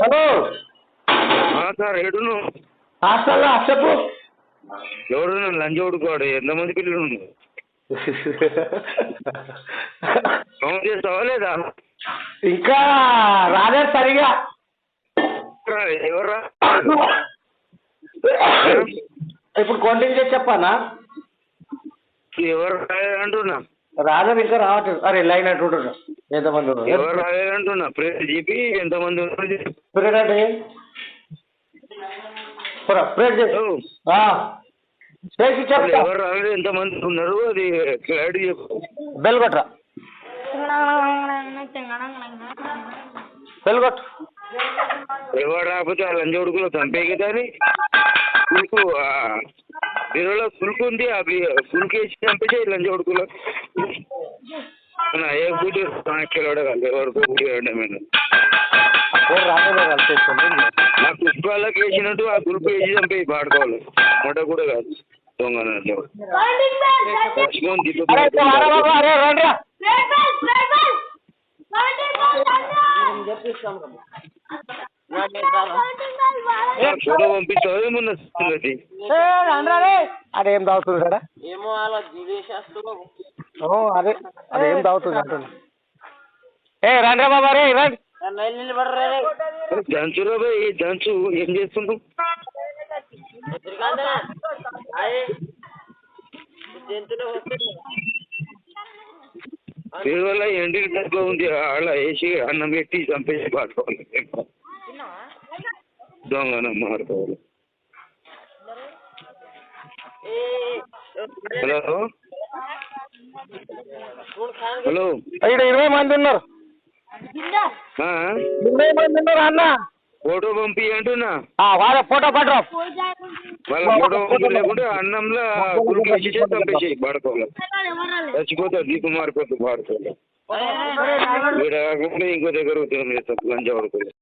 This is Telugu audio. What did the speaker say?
హలో. సార్ ఏడును హాస్టల్లో చెప్పు. ఎవడు లంచ్ కొడుకోడు ఎంతమంది పిల్లలు ఫోన్ చేస్తావా లేదా? ఇంకా రాలేదు సరిగా. రా, ఎవర్రా ఇప్పుడు కౌంటింగ్ చేసి చెప్పానా? ఎవరు రాలేదంటున్నా? రాలేదు ఇంకా రావట్లేదు. అరే లైన్ అంటుంటున్నా ఎంతమంది ఎవరు రాలేదంటున్నా. చెప్పి ఎంతమంది. ప్రేడ్ అంటే చేసి చెప్తా ఎవరు రాలేదు ఎంతమంది ఉన్నారు? అది క్లారిటీ చెప్పు. బెల్ బెల్ కొట్టు. ఎవరు రాకపోతే ఆ లంచ్ కొడుకులో చంపే కదా అని కులుకు బీరులో ఉంది ఆ కులుకు వేసి చంపేసి లంచ్ కొడుకులో ఏ గుడి కిలోడే కాదు ఎవరికో గుడి చేసుకోండి నా పుష్పాలకు వేసినట్టు ఆ గురుపు వేసి చంపేయి పాడుకోవాలి. మొట్ట కూడా కాదు. ఫోటో పంపిస్తావు? ఏమన్నా. అదేం తాగుతుంది ఏమో అలా దివేసేస్తున్నావు ఓ అదే అదేం తాగుతుంది అంటున్నా ఏ రండి బాబా రే రండి నైలు నిలబడరా దంచురా బాయ్ దంచు ఏం చేస్తున్నావు ఎండికి తక్కువ ఉంది అలా వేసి అన్నం పెట్టి చంపేసి పాడుకోవాలి హలో హలో. ఇక్కడ ఇరవై మంది ఉన్నారు. ఆ? ఇరవై మంది ఉన్నారు అన్న? ఫోటో పంపి అంటున్నా. ఆ, వాళ్ళ ఫోటో పట్టరా. వాళ్ళ ఫోటో పంపి లేకుంటే అన్నంలో గురికేసి పాడుకోవాలి చచ్చిపోతాడు దీపం మారిపోతుంది పాడుకోవాలి కాకుండా ఇంకో దగ్గర ఉద్యోగం చేస్తాం లంచం పడుకోవాలి?